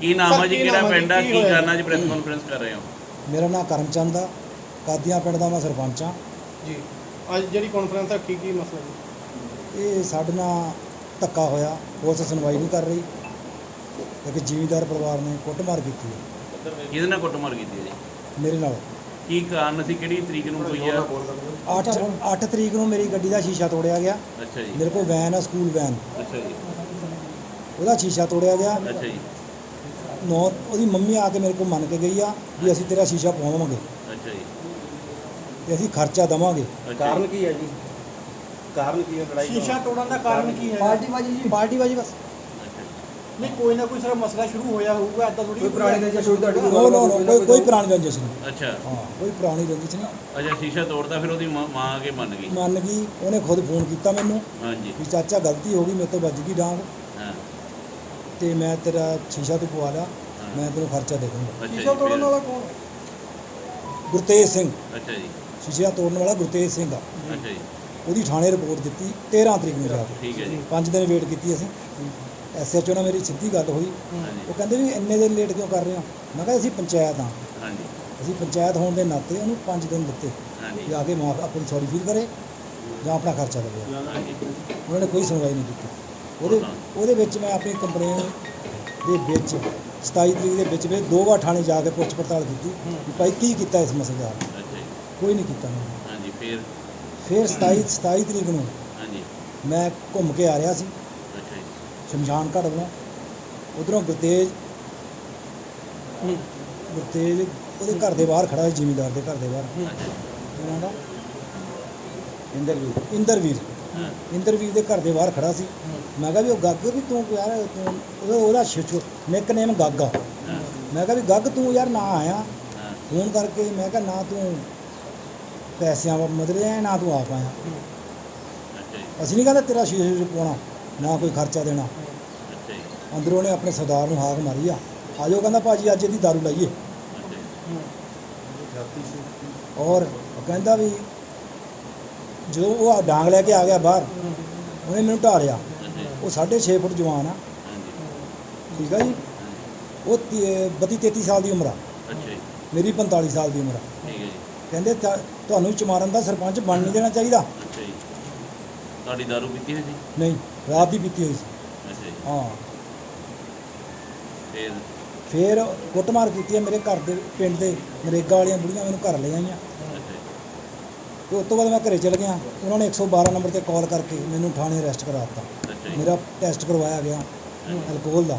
ਕੀ ਨਾਮ ਹੈ ਜੀ? ਕੀ ਕਿਹੜਾ? ਪਿੰਡ ਆ? ਕੀ ਕੀ? ਕਰਨਾ ਜੀ? ਪ੍ਰੈਸ ਕਾਨਫਰੰਸ ਕਰ ਰਹੇ ਹੋ? ਮੇਰਾ ਨਾਮ ਕਰਮਚੰਦ ਆ। ਕਾਦੀਆਂ ਪਿੰਡ ਦਾ ਮੈਂ ਸਰਪੰਚ ਆ ਜੀ। ਅੱਜ ਜਿਹੜੀ ਕਾਨਫਰੰਸ ਰੱਖੀ ਕੀ ਮਸਲਾ ਜੀ? ਇਹ ਸਾਡੇ ਨਾਲ ਧੱਕਾ ਹੋਇਆ। ਪੁਲਿਸ ਸੁਣਵਾਈ ਨਹੀਂ ਕਰ ਰਹੀ। ਇੱਕ ਜ਼ਿਮੀਂਦਾਰ ਪਰਿਵਾਰ ਨੇ ਕੁੱਟਮਾਰ ਕੀਤੀ ਹੈ। ਕਿਹਦੇ ਨਾਲ ਕੁੱਟਮਾਰ ਕੀਤੀ ਹੈ ਜੀ? ਮੇਰੇ ਨਾਲ। ਕੀ ਕਾਰਨ ਸੀ? ਕਿਹੜੀ ਤਰੀਕ ਨੂੰ ਹੋਈ ਆ? 8 8 ਤਰੀਕ ਨੂੰ ਮੇਰੀ ਗੱਡੀ ਦਾ ਸ਼ੀਸ਼ਾ ਤੋੜਿਆ ਗਿਆ। ਅੱਛਾ ਜੀ। ਮੇਰੇ ਕੋਲ ਵੈਨ ਆ ਸਕੂਲ ਵੈਨ ਅੱਛਾ ਜੀ। ਉਹਦਾ ਸ਼ੀਸ਼ਾ ਤੋੜਿਆ ਗਿਆ। ਅੱਛਾ ਜੀ। ਨੌ ਉਹਦੀ ਮੰਮੀ ਆ ਕੇ ਮੇਰੇ ਕੋਲ ਮੰਨ ਕੇ ਗਈ ਆ ਵੀ ਅਸੀਂ ਤੇਰਾ ਸ਼ੀਸ਼ਾ ਪਵਾਵਾਂਗੇ। ਅੱਛਾ ਜੀ। ਤੇ ਅਸੀਂ ਖਰਚਾ ਦੇਵਾਂਗੇ। ਕਾਰਨ। ਕੀ ਹੈ ਜੀ? ਕਾਰਨ ਕੀ ਹੈ ਲੜਾਈ ਦਾ? ਸ਼ੀਸ਼ਾ ਤੋੜਨ ਦਾ ਕਾਰਨ ਕੀ ਹੈ? ਪਾਰਟੀ ਬਾਜੀ ਜੀ ਪਾਰਟੀ ਬਾਜੀ ਬਸ। ਨਹੀਂ ਕੋਈ ਨਾ ਕੋਈ ਸਿਰਫ ਮਸਲਾ ਸ਼ੁਰੂ ਹੋਇਆ ਹੋਊਗਾ ਐਦਾਂ ਥੋੜੀ ਕੋਈ ਪੁਰਾਣੀ ਰੰਜਿਸ਼ ਹੋਈ ਤੁਹਾਡੀ ਨੋ ਨੋ ਨੋ ਕੋਈ ਕੋਈ ਪੁਰਾਣੀ ਰੰਜਿਸ਼ ਨਹੀਂ। ਅੱਛਾ। ਹਾਂ ਕੋਈ ਪੁਰਾਣੀ ਰੰਜਿਸ਼ ਨਹੀਂ। ਅੱਛਾ ਸ਼ੀਸ਼ਾ ਤੋੜਦਾ ਫਿਰ ਉਹਦੀ ਮਾਂ ਆ ਕੇ ਮੰਨ ਗਈ। ਮੰਨ ਗਈ ਉਹਨੇ ਖੁਦ ਫੋਨ ਕੀਤਾ ਮੈਨੂੰ ਹਾਂਜੀ। ਵੀ ਚਾਚਾ ਗਲਤੀ ਹੋ ਗਈ ਮੇਰੇ ਤੋਂ ਵੱਜ ਗਈ ਡਾਂਗ। ਤੇ ਮੈਂ ਤੇਰਾ ਸ਼ੀਸ਼ਾ ਤੂੰ ਪਵਾ ਲਿਆ ਮੈਂ ਤੈਨੂੰ ਖਰਚਾ ਦੇ ਦੂੰਗਾ ਸ਼ੀਸ਼ਾ ਤੋੜਨ ਵਾਲਾ ਕੌਣ? ਗੁਰਤੇਜ ਸਿੰਘ। ਅੱਛਾ ਜੀ। ਸ਼ੀਸ਼ਾ ਤੋੜਨ ਵਾਲਾ ਗੁਰਤੇਜ ਸਿੰਘ ਆ। ਅੱਛਾ ਜੀ। ਉਹਦੀ ਥਾਣੇ ਰਿਪੋਰਟ ਦਿੱਤੀ 13 ਤਰੀਕ ਨੂੰ ਜਾ ਕੇ। ਠੀਕ ਹੈ ਜੀ। ਪੰਜ ਦਿਨ ਵੇਟ ਕੀਤੀ ਅਸੀਂ। ਐਸਐਚਓ ਨਾਲ ਮੇਰੀ ਸਿੱਧੀ ਗੱਲ ਹੋਈ। ਉਹ ਕਹਿੰਦੇ ਵੀ ਇੰਨੇ ਦਿਨ ਲੇਟ ਕਿਉਂ ਕਰ ਰਹੇ ਹੋ? ਮੈਂ ਕਿਹਾ ਅਸੀਂ ਪੰਚਾਇਤ ਹਾਂ। ਹਾਂਜੀ ਅਸੀਂ ਪੰਚਾਇਤ ਹੋਣ ਦੇ ਨਾਤੇ ਉਹਨੂੰ 5 ਦਿਨ ਦਿੱਤੇ। ਹਾਂਜੀ ਵੀ ਆ ਕੇ ਮਾਫ ਆਪਣੀ ਸੌਰੀ ਫੀਲ ਕਰੇ ਜਾਂ ਆਪਣਾ ਖਰਚਾ ਦੇਵੇ ਹਾਂਜੀ ਉਹਨਾਂ ਨੇ ਕੋਈ ਸੁਣਵਾਈ ਨਹੀਂ ਕੀਤੀ। ਉਹਦੇ ਉਹਦੇ ਵਿੱਚ ਮੈਂ ਆਪਣੀ ਕੰਪਲੇਨ ਦੇ ਵਿੱਚ 27 ਤਰੀਕ ਦੇ ਵਿੱਚ ਵੀ ਦੋ ਵਾਰ ਥਾਣੇ ਜਾ ਕੇ ਪੁੱਛ ਪੜਤਾਲ ਕੀਤੀ ਵੀ ਭਾਈ ਕੀ ਕੀਤਾ ਇਸ ਮਸਲੇ ਦਾ? ਕੋਈ ਨਹੀਂ ਕੀਤਾ। ਹਾਂਜੀ ਫਿਰ? ਫਿਰ 27 27 ਤਰੀਕ ਨੂੰ ਹਾਂਜੀ। ਮੈਂ ਘੁੰਮ ਕੇ ਆ ਰਿਹਾ ਸੀ। ਅੱਛਾ ਜੀ। ਸ਼ਮਸ਼ਾਨ ਘਾਟ ਵੱਲੋਂ। ਉਧਰੋਂ ਗੁਰਤੇਜ ਗੁਰਤੇਜ ਉਹਦੇ ਘਰ ਦੇ ਬਾਹਰ ਖੜਾ ਸੀ ਜ਼ਿਮੀਂਦਾਰ ਦੇ ਘਰ ਦੇ ਬਾਹਰ। ਉਹਨਾਂ ਦਾ ਇੰਦਰਵੀਰ। ਹਾਂ ਇੰਦਰਵੀਰ ਦੇ ਘਰ ਦੇ ਬਾਹਰ ਖੜਾ ਸੀ। ਮੈਂ ਕਿਹਾ ਵੀ ਉਹ ਗੱਗ ਵੀ ਤੂੰ ਯਾਰ ਤੂੰ ਉਹਦਾ ਛਿਛੋ ਨਿਕਨੇਮ ਗੱਗ ਆ। ਮੈਂ ਕਿਹਾ ਵੀ ਗੱਗ ਤੂੰ ਯਾਰ ਨਾ ਆਇਆ। ਫੋਨ ਕਰਕੇ ਮੈਂ ਕਿਹਾ ਨਾ ਤੂੰ ਪੈਸਿਆਂ ਵਾ ਮਦਦ ਰਿਹਾ ਨਾ ਤੂੰ ਆਪ ਆਇਆ। ਅੱਛਾ ਜੀ। ਅਸੀਂ ਨਹੀਂ ਕਹਿੰਦੇ ਤੇਰਾ ਸ਼ੀਸ਼ੇ ਪਾਉਣਾ ਨਾ ਕੋਈ ਖਰਚਾ ਦੇਣਾ। ਅੱਛਾ ਜੀ। ਅੰਦਰੋਂ ਨੇ ਆਪਣੇ ਸਰਦਾਰ ਨੂੰ ਹਾਕ ਮਾਰੀ ਆ। ਆਜੋ ਕਹਿੰਦਾ ਭਾਜੀ ਅੱਜ ਇਹਦੀ ਦਾਰੂ ਲਾਈਏ। ਅੱਛਾ ਜੀ। ਔਰ ਉਹ ਕਹਿੰਦਾ ਵੀ ਜਦੋਂ ਉਹ ਆ ਡਾਂਗ ਲੈ ਕੇ ਆ ਗਿਆ ਬਾਹਰ ਉਹਨੇ ਮੈਨੂੰ ਢਾਲਿਆ ਉਹ 6.5 ਫੁੱਟ ਜਵਾਨ ਆ। ਠੀਕ ਆ ਜੀ? ਉਹ 32 33 ਸਾਲ ਦੀ ਉਮਰ ਆ। ਅੱਛਾ ਜੀ। ਮੇਰੀ 45 ਸਾਲ ਦੀ ਉਮਰ ਆ। ਠੀਕ ਹੈ ਜੀ। ਕਹਿੰਦੇ ਤੁਹਾਨੂੰ ਚਮਾਰਨ ਦਾ ਸਰਪੰਚ ਬਣ ਨਹੀਂ ਦੇਣਾ ਚਾਹੀਦਾ। ਅੱਛਾ ਜੀ। ਤੁਹਾਡੀ ਦਾਰੂ ਪੀਤੀ ਹੈ ਜੀ ਨਹੀਂ ਰਾਤ ਦੀ ਪੀਤੀ ਹੋਈ ਸੀ। ਅੱਛਾ ਜੀ। ਹਾਂ। ਫਿਰ? ਫਿਰ ਕੁੱਟਮਾਰ ਕੀਤੀ ਹੈ ਮੇਰੇ ਘਰ ਦੇ ਪਿੰਡ ਦੇ ਨਰੇਗਾ ਵਾਲੀਆਂ ਬੁੜੀਆਂ ਮੈਨੂੰ ਘਰ ਲੈ ਆਈਆਂ। ਤੇ ਉਸ ਤੋਂ ਬਾਅਦ ਮੈਂ ਘਰੇ ਚਲ ਗਿਆ। ਉਹਨਾਂ ਨੇ 112 ਨੰਬਰ ਤੇ ਕਾਲ ਕਰਕੇ ਮੈਨੂੰ ਥਾਣੇ ਅਰੈਸਟ ਕਰਾ ਦਿੱਤਾ ਮੇਰਾ ਟੈਸਟ ਕਰਵਾਇਆ ਗਿਆ ਅਲਕੋਹਲ ਦਾ।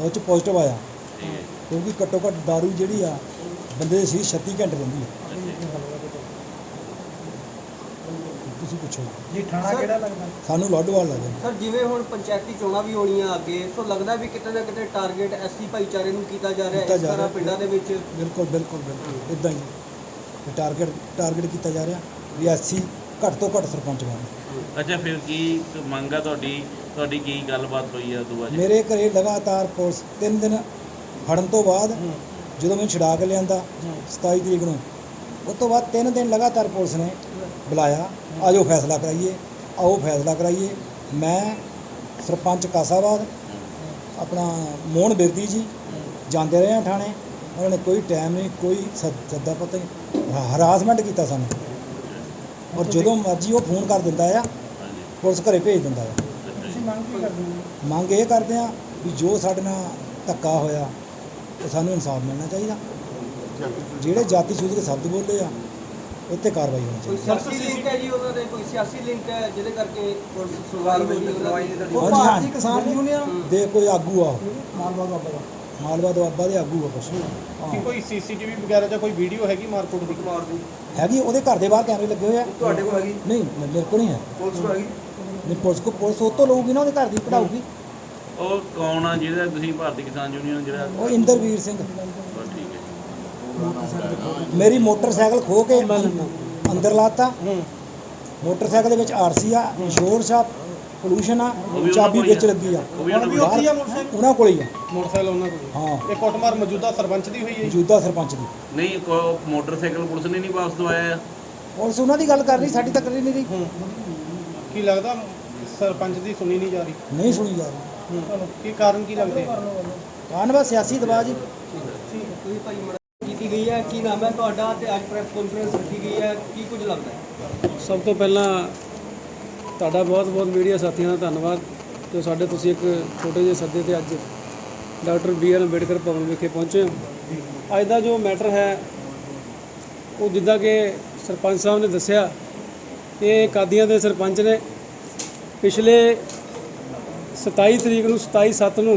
ਉਹ ਚ ਪੋਜ਼ਿਟਿਵ ਆਇਆ। ਹੈ ਕਿਉਂਕਿ ਘੱਟੋ ਘੱਟ दारू ਜਿਹੜੀ ਆ ਬੰਦੇ ਦੇ ਸਰੀਰ 36 ਘੰਟੇ ਰਹਿੰਦੀ ਹੈ। ਜੀ। ਤੁਸੀਂ ਪੁੱਛੋ। ਜੀ ਥਾਣਾ ਕਿਹੜਾ ਲੱਗਦਾ? ਸਾਨੂੰ ਲਾਡੋਵਾਲ ਲੱਗਦਾ। ਸਰ ਜਿਵੇਂ ਹੁਣ ਪੰਚਾਇਤੀ ਚੋਣਾਂ ਵੀ ਹੋਣੀਆਂ ਅੱਗੇ ਸੋ ਲੱਗਦਾ ਵੀ ਕਿਤੇ ਨਾ ਕਿਤੇ ਟਾਰਗੇਟ ਐਸਸੀ ਭਾਈਚਾਰੇ ਨੂੰ ਕੀਤਾ ਜਾ ਰਿਹਾ ਕੀਤਾ ਇਸ ਤਰ੍ਹਾਂ ਰਿਹਾ। ਪਿੰਡਾਂ ਦੇ ਵਿੱਚ। ਬਿਲਕੁਲ ਬਿਲਕੁਲ ਬਿਲਕੁਲ। ਇਦਾਂ ਹੀ। ਟਾਰਗੇਟ ਟਾਰਗੇਟ ਕੀਤਾ ਜਾ ਰਿਹਾ ਵੀ ਐਸੀ ਘੱਟ ਤੋਂ ਘੱਟ ਸਰਪੰਚ ਬਣ ਅੱਛਾ ਫਿਰ ਕੀ ਮੰਗਾ ਤੁਹਾਡੀ? ਤੁਹਾਡੀ ਕੀ ਗੱਲਬਾਤ ਹੋਈ ਆ ਦੁਆ ਜੀ ਮੇਰੇ ਘਰੇ ਲਗਾਤਾਰ ਪੁਲਿਸ ਤਿੰਨ ਦਿਨ ਫੜਨ ਤੋਂ ਬਾਅਦ ਜਦੋਂ ਮੈਨੂੰ ਛੁਡਾ ਕੇ ਲਿਆਂਦਾ 27 ਤਰੀਕ ਨੂੰ ਉਸ ਤੋਂ ਬਾਅਦ ਤਿੰਨ ਦਿਨ ਲਗਾਤਾਰ ਪੁਲਿਸ ਨੇ ਬੁਲਾਇਆ ਆਜੋ ਫੈਸਲਾ ਕਰਾਈਏ ਆਓ ਫੈਸਲਾ ਕਰਾਈਏ। ਮੈਂ ਸਰਪੰਚ ਕਾਸਾਬਾਦ ਆਪਣਾ ਮੋਹਨ ਬਿਰਦੀ ਜੀ ਜਾਂਦੇ ਰਹੇ ਆ ਥਾਣੇ। ਉਹਨਾਂ ਨੇ ਕੋਈ ਟਾਈਮ ਨਹੀਂ ਕੋਈ ਸੱਦਾ ਪਤਾ ਨਹੀਂ। ਹਰਾਸਮੈਂਟ ਕੀਤਾ ਸਾਨੂੰ। ਔਰ ਜਦੋਂ ਮਰਜ਼ੀ ਉਹ ਫੋਨ ਕਰ ਦਿੰਦਾ ਆ ਪੁਲਿਸ ਘਰੇ ਭੇਜ ਦਿੰਦਾ ਆ। ਜੀ ਮੰਗ ਕੀ ਕਰਦੇ ਹੋ? ਮੰਗ ਇਹ ਕਰਦੇ ਆ ਵੀ ਜੋ ਸਾਡੇ ਨਾਲ ਧੱਕਾ ਹੋਇਆ ਉਹ ਸਾਨੂੰ ਇਨਸਾਫ ਮਿਲਣਾ ਚਾਹੀਦਾ। ਜਿਹੜੇ ਜਾਤੀ ਸੂਚਕ ਸ਼ਬਦ ਬੋਲੇ ਆ ਉੱਤੇ ਕਾਰਵਾਈ ਹੋਣੀ ਕੋਈ ਚਾਹੀਦੀ। ਸਿਆਸੀ ਲਿੰਕ ਹੈ ਜੀ ਉਹਨਾਂ ਦੇ ਕੋਈ ਸਿਆਸੀ ਲਿੰਕ ਹੈ ਜਿਹਦੇ ਕਰਕੇ ਪੁਲਿਸ ਸੁਣਵਾਈ ਹੋ ਰਹੀ ਹੈ ਉਹਨਾਂ ਦੀ ਉਹ ਭਾਰਤੀ ਕਿਸਾਨ ਯੂਨੀਅਨ ਦੇ ਕੋਈ ਆਗੂ ਆ ਉਹ। ਮਾਲਵਾ ਦੁਆਬਾ ਦੇ ਆਗੂ ਆ ਕੁਛ। ਕੀ। ਕੋਈ ਸੀਸੀਟੀਵੀ ਵਗੈਰਾ ਜਾਂ ਕੋਈ ਵੀਡੀਓ ਹੈਗੀ ਮਾਰਕੁੱਟ ਦੀ? ਮਾਰ ਦੂ ਹੈਗੀ ਉਹਦੇ ਘਰ ਦੇ ਬਾਹਰ ਕੈਮਰੇ ਲੱਗੇ ਹੋਏ ਆ। ਤੁਹਾਡੇ ਕੋਲ ਹੈਗੀ? ਨਹੀਂ ਮੇਰੇ ਕੋਲ ਨਹੀਂ ਹੈ। ਪੁਲਿਸ ਕੋਲ ਹੈਗੀ? ਨਹੀਂ ਪੁਲਿਸ ਕੋ ਪੁਲਿਸ ਉਹ ਤੋਂ ਲਊਗੀ ਨਾ ਉਹਦੇ ਘਰ ਦੀ ਕਢਾਊਗੀ। ਉਹ ਕੌਣ ਆ ਜਿਹਦਾ ਤੁਸੀਂ ਭਾਰਤੀ ਕਿਸਾਨ ਯੂਨੀਅਨ ਜਿਹੜਾ ਉਹ ਇੰਦਰਵੀਰ ਸਿੰਘ। ਬਸ ਠੀਕ ਹੈ। ਮੇਰੀ ਮੋਟਰਸਾਈਕਲ ਖੋ ਕੇ ਅੰਦਰ ਲਾਤਾ। ਮੋਟਰਸਾਈਕਲ ਦੇ ਵਿੱਚ ਆਰਸੀ ਆ ਇੰਸ਼ੋਰੈਂਸ ਆ ਪੋਲੂਸ਼ਨ ਆ ਚਾਬੀ ਵਿੱਚ। ਲੱਗੀ ਆ। ਉਹ ਵੀ ਉਹਨਾਂ ਕੋਲ ਉੱਥੇ ਹੀ ਆ। ਮੋਟਰਸਾਈਕਲ ਉਹਨਾਂ ਕੋਲ ਹੀ ਆ। ਮੋਟਰਸਾਈਕਲ ਉਹਨਾਂ ਕੋਲ। ਹਾਂ। ਇਹ ਕੁੱਟਮਾਰ ਮੌਜੂਦਾ ਸਰਪੰਚ ਦੀ ਹੋਈ ਹੈ ਜੀ? ਮੌਜੂਦਾ ਸਰਪੰਚ ਦੀ। ਨਹੀਂ ਕੋ ਮੋਟਰਸਾਈਕਲ ਪੁਲਿਸ ਨੇ ਨਹੀਂ ਵਾਪਸ ਦਵਾਇਆ ਆ। ਪੁਲਿਸ ਉਹਨਾਂ ਦੀ ਗੱਲ ਕਰ ਰਹੀ ਸਾਡੀ ਤਾਂ ਕਰੀ ਨਹੀਂ ਰਹੀ। ਕੀ ਲੱਗਦਾ ਸਰਪੰਚ ਦੀ ਸੁਣੀ ਨਹੀਂ ਜਾ ਰਹੀ? ਨਹੀਂ ਸੁਣੀ ਜਾ ਰਹੀ। ਕੀ ਕਾਰਨ ਕੀ ਲੱਗਦੇ ਕਾਰਨ ਵਾ ਸਿਆਸੀ ਦਬਾਅ ਜੀ। ਤੁਸੀਂ ਭਾਈ ਮੜਾ ਕੀਤੀ ਗਈ ਹੈ ਕੀ ਨਾਮ ਹੈ ਤੁਹਾਡਾ ਤੇ ਅੱਜ ਪ੍ਰੈਸ ਕਾਨਫਰੰਸ ਰੱਖੀ ਗਈ ਹੈ ਕੀ ਕੁਝ ਲੱਗਦਾ ਹੈ? ਸਭ ਤੋਂ ਪਹਿਲਾਂ ਤੁਹਾਡਾ ਬਹੁਤ-ਬਹੁਤ ਮੀਡੀਆ ਸਾਥੀਆਂ ਦਾ ਧੰਨਵਾਦ ਜੋ ਸਾਡੇ ਤੁਸੀਂ ਇੱਕ ਛੋਟੇ ਜਿਹੇ ਸੱਦੇ ਤੇ ਅੱਜ doctor B R Ambedkar Bhavan ਵਿਖੇ ਪਹੁੰਚੇ ਹੋ। ਅੱਜ ਦਾ ਜੋ ਮੈਟਰ ਹੈ, ਉਹ ਜਿੱਦਾਂ ਕਿ ਸਰਪੰਚ ਸਾਹਿਬ ਨੇ ਦੱਸਿਆ, ਇਹ ਕਾਦੀਆਂ ਦੇ ਸਰਪੰਚ ਨੇ ਪਿਛਲੇ 27 ਤਰੀਕ ਨੂੰ 27 ਸੱਤ ਨੂੰ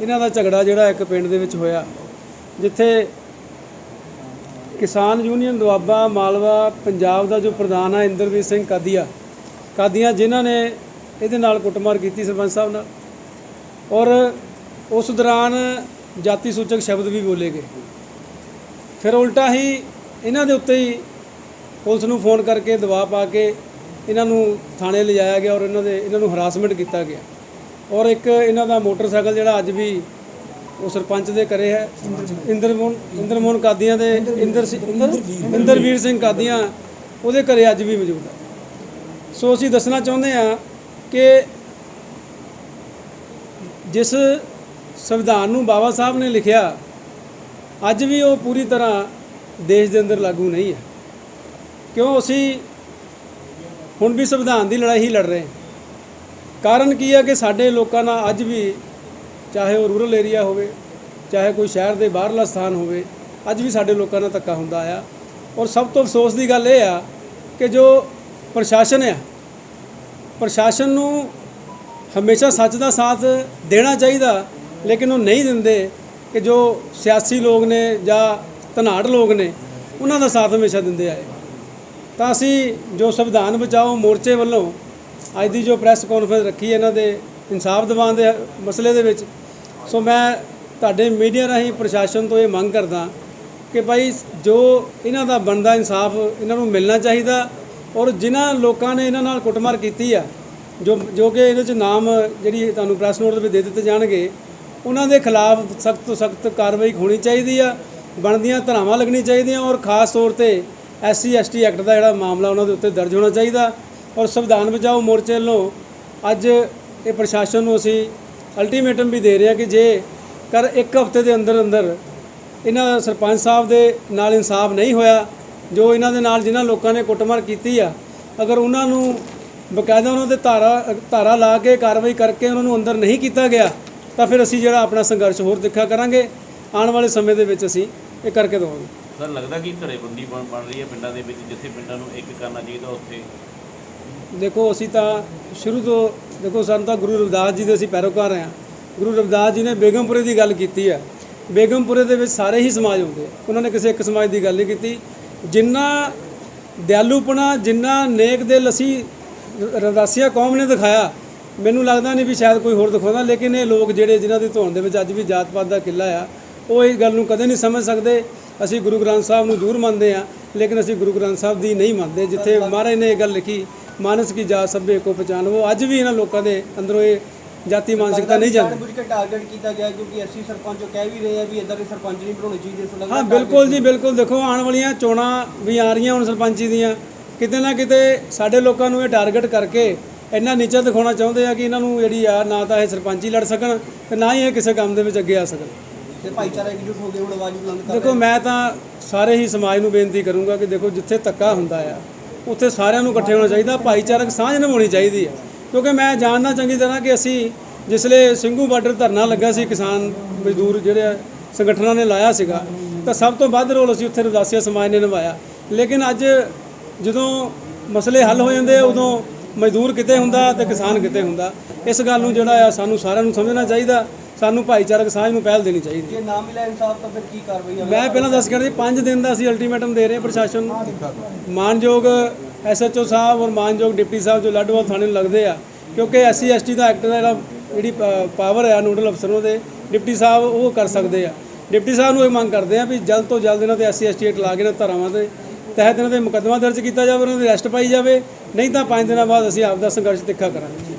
ਇਹਨਾਂ ਦਾ ਝਗੜਾ ਜਿਹੜਾ ਇੱਕ ਪਿੰਡ ਦੇ ਵਿੱਚ ਹੋਇਆ, ਜਿੱਥੇ ਕਿਸਾਨ ਯੂਨੀਅਨ ਦੁਆਬਾ ਮਾਲਵਾ ਪੰਜਾਬ ਦਾ ਜੋ ਪ੍ਰਧਾਨ ਹੈ ਇੰਦਰਵੀਰ ਸਿੰਘ ਕਾਦੀਆ ਕਾਦੀਆਂ ਜਿਨ੍ਹਾਂ ਨੇ ਇਹਦੇ ਨਾਲ ਕੁੱਟਮਾਰ ਕੀਤੀ ਸਰਪੰਚ ਸਾਹਿਬ ਨਾਲ। ਔਰ ਉਸ ਦੌਰਾਨ ਜਾਤੀ ਸੂਚਕ ਸ਼ਬਦ ਵੀ ਬੋਲੇ ਗਏ। ਫਿਰ ਉਲਟਾ ਹੀ ਇਹਨਾਂ ਦੇ ਉੱਤੇ ਹੀ ਪੁਲਿਸ ਨੂੰ ਫੋਨ ਕਰਕੇ ਦਬਾਅ ਪਾ ਕੇ ਇਹਨਾਂ ਨੂੰ ਥਾਣੇ ਲਿਜਾਇਆ ਗਿਆ ਔਰ ਇਹਨਾਂ ਦੇ ਇਹਨਾਂ ਨੂੰ ਹਰਾਸਮੈਂਟ ਕੀਤਾ ਗਿਆ। ਔਰ ਇੱਕ ਇਹਨਾਂ ਦਾ ਮੋਟਰਸਾਈਕਲ ਜਿਹੜਾ ਅੱਜ ਵੀ ਉਹ ਸਰਪੰਚ ਦੇ ਘਰੇ ਹੈ। ਇੰਦਰਮੋਹਨ ਇੰਦਰਮੋਹਨ ਕਾਦੀਆਂ ਦੇ, ਇੰਦਰ ਇੰਦਰ- ਇੰਦਰਵੀਰ ਸਿੰਘ ਕਾਦੀਆਂ ਉਹਦੇ ਘਰੇ ਅੱਜ ਵੀ ਮੌਜੂਦ ਹੈ। ਸੋ ਅਸੀਂ ਦੱਸਣਾ ਚਾਹੁੰਦੇ ਹਾਂ ਕਿ ਜਿਸ ਸੰਵਿਧਾਨ ਨੂੰ ਬਾਬਾ ਸਾਹਿਬ ਨੇ ਲਿਖਿਆ, ਅੱਜ ਵੀ ਉਹ ਪੂਰੀ ਤਰ੍ਹਾਂ ਦੇਸ਼ ਦੇ ਅੰਦਰ ਲਾਗੂ ਨਹੀਂ ਹੈ। ਕਿਉਂ ਅਸੀਂ ਹੁਣ ਵੀ ਸੰਵਿਧਾਨ ਦੀ ਲੜਾਈ ਹੀ ਲੜ ਰਹੇ ਕਾਰਨ ਕੀ ਹੈ ਕਿ ਸਾਡੇ ਲੋਕਾਂ ਨਾਲ ਅੱਜ ਵੀ ਚਾਹੇ ਉਹ ਰੂਰਲ ਏਰੀਆ ਹੋਵੇ, ਚਾਹੇ ਕੋਈ ਸ਼ਹਿਰ ਦੇ ਬਾਹਰਲਾ ਸਥਾਨ ਹੋਵੇ, ਅੱਜ ਵੀ ਸਾਡੇ ਲੋਕਾਂ ਨਾਲ ਧੱਕਾ ਹੁੰਦਾ ਆ ਔਰ ਸਭ ਤੋਂ ਅਫਸੋਸ ਦੀ ਗੱਲ ਇਹ ਆ ਕਿ ਜੋ ਪ੍ਰਸ਼ਾਸਨ ਆ। ਪ੍ਰਸ਼ਾਸਨ ਨੂੰ ਹਮੇਸ਼ਾ ਸੱਚ ਦਾ ਸਾਥ ਦੇਣਾ ਚਾਹੀਦਾ, ਲੇਕਿਨ ਉਹ ਨਹੀਂ ਦਿੰਦੇ ਕਿ ਜੋ ਸਿਆਸੀ ਲੋਕ ਨੇ ਜਾਂ ਧਨਾੜ ਲੋਕ ਨੇ, ਉਹਨਾਂ ਦਾ ਸਾਥ ਹਮੇਸ਼ਾ ਦਿੰਦੇ ਆਏ ਤਾਂ ਅਸੀਂ ਜੋ ਸੰਵਿਧਾਨ ਬਚਾਓ ਮੋਰਚੇ ਵੱਲੋਂ, ਅੱਜ ਦੀ ਜੋ ਪ੍ਰੈਸ ਕਾਨਫਰੰਸ ਰੱਖੀ ਹੈ ਇਹਨਾਂ ਦੇ ਇਨਸਾਫ ਦਿਵਾਉਣ ਦੇ ਮਸਲੇ ਦੇ ਵਿੱਚ, ਸੋ ਮੈਂ ਤੁਹਾਡੇ ਮੀਡੀਆ ਰਾਹੀਂ ਪ੍ਰਸ਼ਾਸਨ ਤੋਂ ਇਹ ਮੰਗ ਕਰਦਾ ਕਿ ਭਾਈ ਜੋ ਇਹਨਾਂ ਦਾ ਬਣਦਾ ਇਨਸਾਫ, ਇਹਨਾਂ ਨੂੰ ਮਿਲਣਾ ਚਾਹੀਦਾ ਔਰ ਜਿਨ੍ਹਾਂ ਲੋਕਾਂ ਨੇ ਇਹਨਾਂ ਨਾਲ ਕੁੱਟਮਾਰ ਕੀਤੀ ਆ, ਜੋ ਜੋ ਕਿ ਇਹਦੇ ਚ ਨਾਮ ਜਿਹੜੀ ਤੁਹਾਨੂੰ ਪ੍ਰੈਸ ਨੋਟ ਦੇ ਵਿੱਚ ਦੇ ਦਿੱਤੇ ਜਾਣਗੇ, ਉਹਨਾਂ ਦੇ ਖਿਲਾਫ ਸਖਤ ਤੋਂ ਸਖਤ ਕਾਰਵਾਈ ਹੋਣੀ ਚਾਹੀਦੀ ਆ, ਬਣਦੀਆਂ ਧਰਾਵਾਂ ਲੱਗਣੀ ਚਾਹੀਦੀਆਂ ਔਰ ਖਾਸ ਤੌਰ ਤੇ ਐਸਸੀ ਐਸਟੀ ਐਕਟ ਦਾ ਜਿਹੜਾ ਮਾਮਲਾ ਉਹਨਾਂ ਦੇ ਉੱਤੇ ਦਰਜ ਹੋਣਾ ਚਾਹੀਦਾ ਔਰ ਸੰਵਿਧਾਨ ਬਚਾਓ ਮੋਰਚੇ ਵੱਲੋਂ ਅੱਜ ਇਹ ਪ੍ਰਸ਼ਾਸਨ ਨੂੰ ਅਸੀਂ ਅਲਟੀਮੇਟਮ ਵੀ ਦੇ ਰਹੇ ਹਾਂ ਕਿ ਜੇ ਕਰ ਇੱਕ ਹਫ਼ਤੇ ਦੇ ਅੰਦਰ ਅੰਦਰ ਇਹਨਾਂ ਸਰਪੰਚ ਸਾਹਿਬ ਦੇ ਨਾਲ ਇਨਸਾਫ ਨਹੀਂ ਹੋਇਆ ਜੋ ਇਹਨਾਂ ਦੇ ਨਾਲ ਜਿਨ੍ਹਾਂ ਲੋਕਾਂ ਨੇ ਕੁੱਟਮਾਰ ਕੀਤੀ ਆ ਅਗਰ ਉਹਨਾਂ ਨੂੰ ਬਕਾਇਦਾ ਉਹਨਾਂ ਦੇ ਧਾਰਾ ਧਾਰਾ ਲਾ ਕੇ ਕਾਰਵਾਈ ਕਰਕੇ ਉਹਨਾਂ ਨੂੰ ਅੰਦਰ ਨਹੀਂ ਕੀਤਾ ਗਿਆ ਤਾਂ ਫਿਰ ਅਸੀਂ ਜਿਹੜਾ ਆਪਣਾ ਸੰਘਰਸ਼ ਹੋਰ ਤਿੱਖਾ ਕਰਾਂਗੇ। ਆਉਣ ਵਾਲੇ ਸਮੇਂ ਦੇ ਵਿੱਚ ਅਸੀਂ ਇਹ ਕਰਕੇ ਦਵਾਂਗੇ ਸਰ ਲੱਗਦਾ ਕਿ ਧੜੇਬੰਦੀ ਬਣ ਬਣ ਰਹੀ ਹੈ ਪਿੰਡਾਂ ਦੇ ਵਿੱਚ ਜਿੱਥੇ ਪਿੰਡਾਂ ਨੂੰ ਇੱਕ ਕਰਨਾ ਚਾਹੀਦਾ ਉੱਥੇ? ਦੇਖੋ ਅਸੀਂ ਤਾਂ ਸ਼ੁਰੂ ਤੋਂ ਦੇਖੋ ਸਾਨੂੰ ਤਾਂ ਗੁਰੂ ਰਵਿਦਾਸ ਜੀ ਦੇ ਅਸੀਂ ਪੈਰੋਕਾਰ ਹਾਂ। ਗੁਰੂ ਰਵਿਦਾਸ ਜੀ ਨੇ ਬੇਗਮਪੁਰੇ ਦੀ ਗੱਲ ਕੀਤੀ ਹੈ। ਬੇਗਮਪੁਰੇ ਦੇ ਵਿੱਚ ਸਾਰੇ ਹੀ ਸਮਾਜ ਹੁੰਦੇ ਆ। ਉਹਨਾਂ ਨੇ ਕਿਸੇ ਇੱਕ ਸਮਾਜ ਦੀ ਗੱਲ ਨਹੀਂ ਕੀਤੀ। ਜਿੰਨਾ ਦਿਆਲੂਪਣਾ, ਜਿੰਨਾ ਨੇਕ ਦਿਲ ਅਸੀਂ ਰ- ਕੌਮ ਨੇ ਦਿਖਾਇਆ, ਮੈਨੂੰ ਲੱਗਦਾ ਨਹੀਂ ਵੀ ਸ਼ਾਇਦ ਕੋਈ ਹੋਰ ਦਿਖਾਉਂਦਾ, ਲੇਕਿਨ ਇਹ ਲੋਕ ਜਿਹੜੇ ਜਿਨ੍ਹਾਂ ਦੀ ਧੌਣ ਦੇ ਵਿੱਚ ਅੱਜ ਵੀ ਜਾਤ ਪਾਤ ਦਾ ਕਿੱਲਾ ਆ, ਉਹ ਇਸ ਗੱਲ ਨੂੰ ਕਦੇ ਨਹੀਂ ਸਮਝ ਸਕਦੇ। ਅਸੀਂ ਗੁਰੂ ਗ੍ਰੰਥ ਸਾਹਿਬ ਨੂੰ ਜ਼ਰੂਰ ਮੰਨਦੇ ਆ ਲੇਕਿਨ ਅਸੀਂ ਗੁਰੂ ਗ੍ਰੰਥ ਸਾਹਿਬ ਦੀ ਨਹੀਂ ਮੰਨਦੇ। ਜਿੱਥੇ ਮਹਾਰਾਜ ਨੇ ਇਹ ਗੱਲ ਲਿਖੀ, ਮਾਨਸ ਕੀ ਜਾਤ ਸਭੇ ਕੋ ਪਛਾਨਵੋ, ਅੱਜ ਵੀ ਇਹਨਾਂ ਲੋਕਾਂ ਦੇ ਅੰਦਰੋਂ ਇਹ ਜਾਤੀ ਮਾਨਸਿਕਤਾ ਨਹੀਂ ਜਾਂਦੀ। ਬੁੱਝ ਕੇ ਟਾਰਗੇਟ ਕੀਤਾ ਗਿਆ ਕਿਉਂਕਿ ਅਸੀਂ ਸਰਪੰਚ ਕਹਿ ਵੀ ਰਹੇ ਆ ਵੀ ਇਦਾਂ ਦੇ ਸਰਪੰਚ ਨਹੀਂ ਬਣਾਉਣੇ ਚਾਹੀਦੇ ਸੋ ਲੱਗਦਾ ਹਾਂ ਬਿਲਕੁਲ ਜੀ ਬਿਲਕੁਲ। ਦੇਖੋ ਆਉਣ ਵਾਲੀਆਂ ਚੋਣਾਂ ਵੀ ਆ ਰਹੀਆਂ ਹੁਣ ਸਰਪੰਚੀ ਦੀਆਂ। ਕਿਤੇ ਨਾ ਕਿਤੇ ਸਾਡੇ ਲੋਕਾਂ ਨੂੰ ਇਹ ਟਾਰਗੇਟ ਕਰਕੇ ਇੰਨਾ ਨੀਚਾ ਦਿਖਾਉਣਾ ਚਾਹੁੰਦੇ ਆ ਕਿ ਇਹਨਾਂ ਨੂੰ ਜਿਹੜੀ ਆ ਨਾ ਤਾਂ ਇਹ ਸਰਪੰਚੀ ਲੜ ਸਕਣ ਤੇ ਨਾ ਹੀ ਇਹ ਕਿਸੇ ਕੰਮ ਦੇ ਵਿੱਚ ਅੱਗੇ ਆ ਸਕਣ। ਤੇ ਭਾਈਚਾਰਾ ਇਕਜੁੱਟ ਹੋ ਕੇ ਹੁਣ ਆਵਾਜ਼ ਬੁਲੰਦ ਕਰ ਦੇਖੋ ਮੈਂ ਤਾਂ ਸਾਰੇ ਹੀ ਸਮਾਜ ਨੂੰ ਬੇਨਤੀ ਕਰੂੰਗਾ ਕਿ ਦੇਖੋ ਜਿੱਥੇ ਧੱਕਾ ਹੁੰਦਾ ਆ ਉੱਥੇ ਸਾਰਿਆਂ ਨੂੰ ਇਕੱਠੇ ਹੋਣਾ ਚਾਹੀਦਾ ਭਾਈਚਾਰਕ ਸਾਂਝ ਨਿਭਾਉਣੀ ਚਾਹੀਦੀ ਹੈ ਕਿਉਂਕਿ ਮੈਂ ਜਾਣਦਾ ਚੰਗੀ ਤਰ੍ਹਾਂ ਕਿ ਅਸੀਂ ਜਿਸਲੇ ਸਿੰਘੂ ਬਾਰਡਰ ਧਰਨਾ ਲੱਗਾ ਸੀ ਕਿਸਾਨ ਮਜ਼ਦੂਰ ਜਿਹੜੇ ਸੰਗਠਨਾਂ ਨੇ ਲਾਇਆ ਸੀਗਾ ਤਾਂ ਸਭ ਤੋਂ ਵੱਧ ਰੋਲ ਅਸੀਂ ਉੱਥੇ ਰਵਿਦਾਸੀਆ ਸਮਾਜ ਨੇ ਨਿਭਾਇਆ। ਲੇਕਿਨ ਅੱਜ ਜਦੋਂ ਮਸਲੇ ਹੱਲ ਹੋ ਜਾਂਦੇ ਉਦੋਂ ਮਜ਼ਦੂਰ ਕਿਤੇ ਹੁੰਦਾ ਤੇ ਕਿਸਾਨ ਕਿਤੇ ਹੁੰਦਾ। ਇਸ ਗੱਲ ਨੂੰ ਜਿਹੜਾ ਆ ਸਾਨੂੰ ਸਾਰਿਆਂ ਨੂੰ ਸਮਝਣਾ ਚਾਹੀਦਾ ਸਾਨੂੰ ਭਾਈਚਾਰਕ ਸਾਂਝ ਨੂੰ ਪਹਿਲ ਦੇਣੀ ਚਾਹੀਦੀ। ਜੇ ਨਾ ਮਿਲਿਆ ਇਨਸਾਫ ਤਾਂ ਫਿਰ ਕੀ ਕਾਰਵਾਈ ਆ? ਮੈਂ ਪਹਿਲਾਂ ਦੱਸ ਕੇ ਜੀ 5 ਦਿਨ ਦਾ ਅਸੀਂ ਅਲਟੀਮੇਟਮ ਦੇ ਰਹੇ ਹਾਂ ਪ੍ਰਸ਼ਾਸਨ। ਨੂੰ ਮਾਨਯੋਗ ਐਸਐਚਓ ਸਾਹਿਬ ਔਰ ਮਾਨਯੋਗ ਡਿਪਟੀ ਸਾਹਿਬ ਜੋ ਲੱਡਵਾਲ ਥਾਣੇ ਨੂੰ ਲੱਗਦੇ ਆ, ਕਿਉਂਕਿ ਐਸਸੀ, ਐਸਟੀ ਦਾ ਐਕਟ ਦਾ ਜਿਹੜਾ, ਜਿਹੜੀ ਪਾਵਰ ਆ ਨੋਡਲ ਅਫਸਰ ਦੇ ਡਿਪਟੀ ਸਾਹਿਬ ਉਹ ਕਰ ਸਕਦੇ ਆ। ਡਿਪਟੀ ਸਾਹਿਬ ਨੂੰ ਇਹ ਮੰਗ ਕਰਦੇ ਆ ਵੀ ਜਲਦ ਤੋਂ ਜਲਦ ਇਹਨਾਂ ਤੇ ਐਸਸੀ, ਐਸਟੀ ਐਕਟ ਲਾ ਕੇ ਇਹਨਾਂ ਧਾਰਾਵਾਂ ਦੇ ਤਹਿਤ ਇਹਨਾਂ ਤੇ ਮੁਕੱਦਮਾ ਦਰਜ ਕੀਤਾ ਜਾਵੇ, ਉਹਨਾਂ ਦੀ ਅਰੈਸਟ ਪਾਈ ਜਾਵੇ, ਨਹੀਂ ਤਾਂ 5 ਦਿਨਾਂ ਬਾਅਦ ਅਸੀਂ ਆਪ ਦਾ ਸੰਘਰਸ਼ ਤਿੱਖਾ ਕਰਾਂਗੇ।